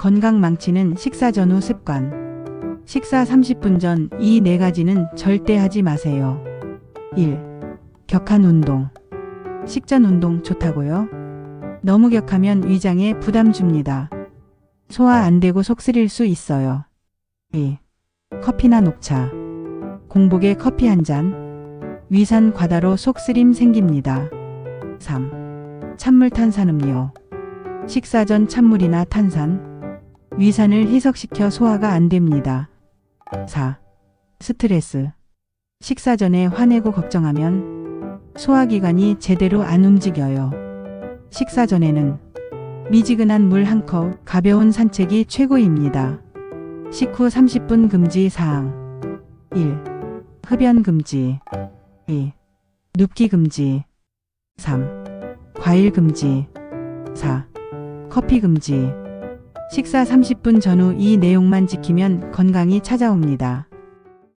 건강 망치는 식사 전후 습관. 식사 30분 전 이 네 가지는 절대 하지 마세요. 1. 격한 운동. 식전 운동 좋다고요? 너무 격하면 위장에 부담 줍니다. 소화 안 되고 속 쓰릴 수 있어요. 2. 커피나 녹차. 공복에 커피 한 잔. 위산 과다로 속 쓰림 생깁니다. 3. 찬물 탄산음료. 식사 전 찬물이나 탄산. 위산을 희석시켜 소화가 안 됩니다. 4. 스트레스. 식사 전에 화내고 걱정하면 소화기관이 제대로 안 움직여요. 식사 전에는 미지근한 물 한 컵, 가벼운 산책이 최고입니다. 식후 30분 금지 사항. 1. 흡연 금지. 2. 눕기 금지. 3. 과일 금지. 4. 커피 금지. 식사 30분 전후 이 내용만 지키면 건강이 찾아옵니다.